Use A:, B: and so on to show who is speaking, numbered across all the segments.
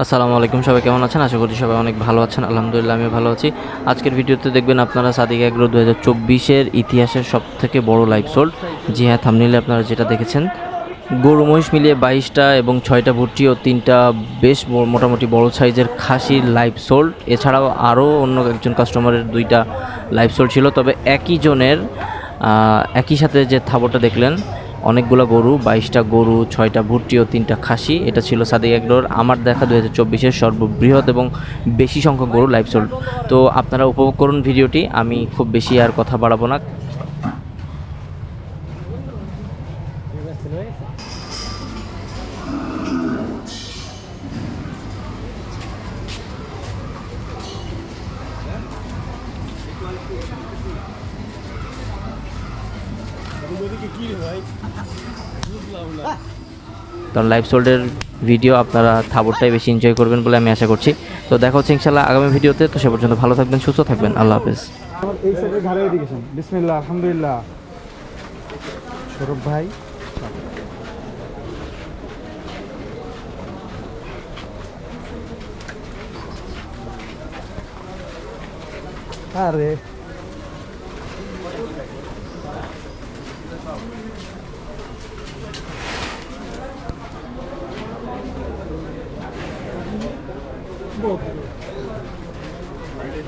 A: আসসালামু আলাইকুম, সবাই কেমন আছেন? আশা করি সবাই অনেক ভালো আছেন। আলহামদুলিল্লাহ আমি ভালো আছি। আজকের ভিডিওতে দেখবেন আপনারা সাদিক এগ্রো দু হাজার চব্বিশের ইতিহাসের সব থেকে বড় লাইভ সোল্ড জি হ্যাঁ থামনিলে আপনারা যেটা দেখেছেন। গরু মহিষ মিলিয়ে বাইশটা এবং ছয়টা ভুট্টি ও তিনটা বেশ মোটামুটি বড় সাইজের খাসির লাইভ সোল্ড এছাড়াও আরও অন্য একজন কাস্টমারের দুইটা লাইভ সোল্ড ছিল। তবে একই জনের একই সাথে যে থাবরটা দেখলেন অনেকগুলো গরু, বাইশটা গরু, ছয়টা ভুট্টি ও তিনটা খাসি। এটা ছিল সাদিক একডোর আমার দেখা দু হাজার চব্বিশের সর্ববৃহৎ এবং বেশি সংখ্যক গরু লাইভ সোল্ড। তো আপনারা উপভোগ করুন ভিডিওটি, আমি খুব বেশি আর কথা বাড়াবো না। কারণ লাইভ সোল্ডের ভিডিও আপনারা থাবরটাই বেশি এনজয় করবেন বলে আমি আশা করছি। তো দেখা হচ্ছে ইনশাল্লাহ আগামী ভিডিওতে। তো সে পর্যন্ত ভালো থাকবেন, সুস্থ থাকবেন। আল্লাহ হাফেজ।
B: আমার এই সাইডে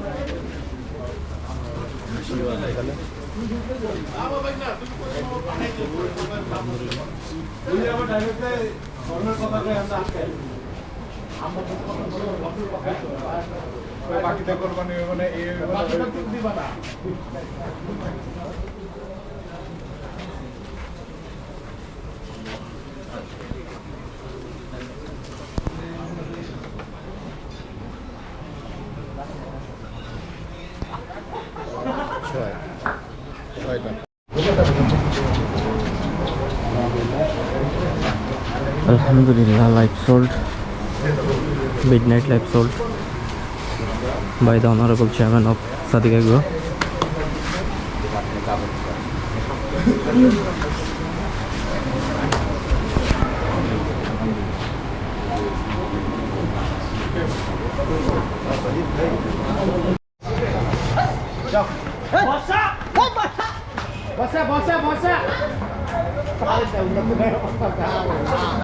B: ঘাড়ে এদিকেছেন বিসমিল্লাহ মানে সৌরভ ভাই আরে বিসমিল্লাহ
A: Alhamdulillah, live sold. Midnight live sold by the Honorable Chairman of Sadiq Agro.
B: bossa bossa bossa，啊！